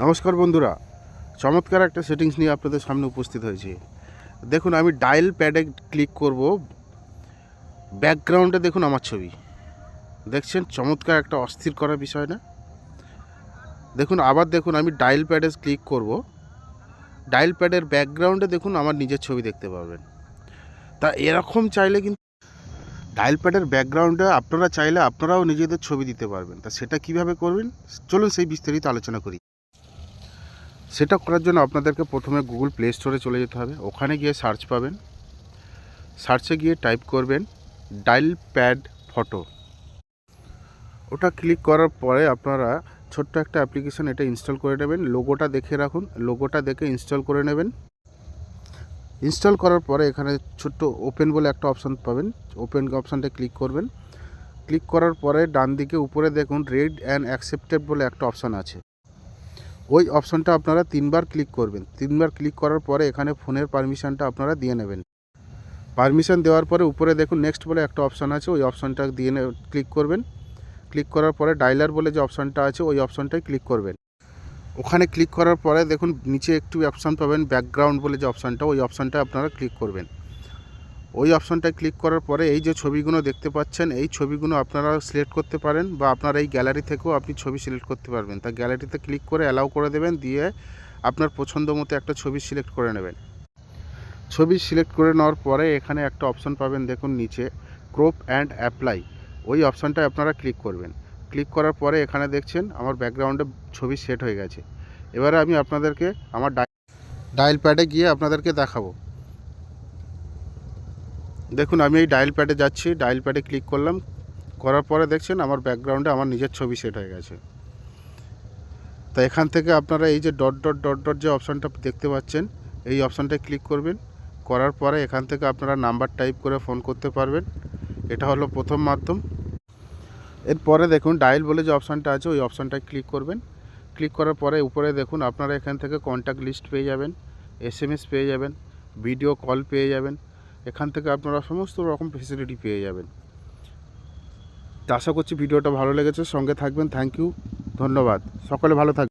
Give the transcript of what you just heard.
নমস্কার বন্ধুরা, চমৎকার একটা সেটিংস নিয়ে আপনাদের সামনে উপস্থিত হয়েছি। দেখুন, আমি ডায়াল প্যাডে ক্লিক করব। ব্যাকগ্রাউন্ডে দেখুন আমার ছবি। দেখছেন? চমৎকার একটা অস্থির করার বিষয় না? দেখুন, আবার দেখুন, আমি ডায়াল প্যাডে ক্লিক করব। ডায়াল প্যাডের ব্যাকগ্রাউন্ডে দেখুন, আমার নিজের ছবি দেখতে পারবেন তা এরকম চাইলে কিন্তু ডায়াল প্যাডের ব্যাকগ্রাউন্ডে আপনারা চাইলে আপনারাও নিজেদের ছবি দিতে পারবেন। তা সেটা কীভাবে করবেন? চলুন সেই বিস্তারিত আলোচনা করি। সেটা করার জন্য আপনাদেরকে প্রথমে গুগল প্লে স্টোরে চলে যেতে হবে। ওখানে গিয়ে সার্চ পাবেন। সার্চে গিয়ে টাইপ করবেন ডাইল প্যাড ফটো। ওটা ক্লিক করার পরে আপনারা ছোট্ট একটা অ্যাপ্লিকেশন এটা ইনস্টল করে নেবেন। লোগোটা দেখে রাখুন। লোগোটা দেখে ইনস্টল করে নেবেন। ইনস্টল করার পরে এখানে ছোট্ট ওপেন বলে একটা অপশান পাবেন। ওপেন অপশানটা ক্লিক করবেন। ক্লিক করার পরে ডান দিকে উপরে দেখুন রেড অ্যান্ড অ্যাকসেপ্টেড বলে একটা অপশান আছে। ওই অপশানটা আপনারা তিনবার ক্লিক করবেন। তিনবার ক্লিক করার পরে এখানে ফোনের পারমিশনটা আপনারা দিয়ে নেবেন। পারমিশন দেওয়ার পরে উপরে দেখুন নেক্সট বলে একটা অপশান আছে, ওই অপশানটা দিয়ে ক্লিক করবেন। ক্লিক করার পরে ডাইলার বলে যে অপশানটা আছে, ওই অপশানটায় ক্লিক করবেন। ওখানে ক্লিক করার পরে দেখুন নিচে একটু অপশান পাবেন, ব্যাকগ্রাউন্ড বলে যে অপশানটা, ওই অপশানটা আপনারা ক্লিক করবেন। ওই অপশানটায় ক্লিক করার পরে এই যে ছবিগুলো দেখতে পাচ্ছেন, এই ছবিগুলো আপনারা সিলেক্ট করতে পারেন বা আপনার এই গ্যালারি থেকেও আপনি ছবি সিলেক্ট করতে পারবেন। তা গ্যালারিতে ক্লিক করে অ্যালাউ করে দেবেন, দিয়ে আপনার পছন্দ মতো একটা ছবি সিলেক্ট করে নেবেন। ছবি সিলেক্ট করে নেওয়ার পরে এখানে একটা অপশান পাবেন, দেখুন নিচে, ক্রপ অ্যান্ড অ্যাপ্লাই। ওই অপশানটায় আপনারা ক্লিক করবেন। ক্লিক করার পরে এখানে দেখছেন, আমার ব্যাকগ্রাউন্ডে ছবি সেট হয়ে গেছে। এবারে আমি আপনাদেরকে আমার ডায়াল প্যাডে গিয়ে আপনাদেরকে দেখাবো। দেখুন, আমি এই ডায়াল প্যাডে যাচ্ছি ডায়াল প্যাডে ক্লিক করলাম। করার পরে দেখছেন, আমার ব্যাকগ্রাউন্ডে আমার নিজের ছবি সেট হয়ে গেছে। তো এখান থেকে আপনারা এই যে ডট ডট ডট ডট যে অপশানটা দেখতে পাচ্ছেন, এই অপশানটায় ক্লিক করবেন। করার পরে এখান থেকে আপনারা নাম্বার টাইপ করে ফোন করতে পারবেন। এটা হলো প্রথম মাধ্যম। এরপরে দেখুন ডায়াল বলে যে অপশানটা আছে, ওই অপশানটায় ক্লিক করবেন। ক্লিক করার পরে উপরে দেখুন, আপনারা এখান থেকে কন্ট্যাক্ট লিস্ট পেয়ে যাবেন এস পেয়ে যাবেন ভিডিও কল পেয়ে যাবেন। এখান থেকে আপনারা সমস্ত রকম ফেসিলিটি পেয়ে যাবেন। আশা করছি ভিডিওটা ভালো লেগেছে, সঙ্গে থাকবেন থ্যাংক ইউ ধন্যবাদ। সকলে ভালো থাকবেন।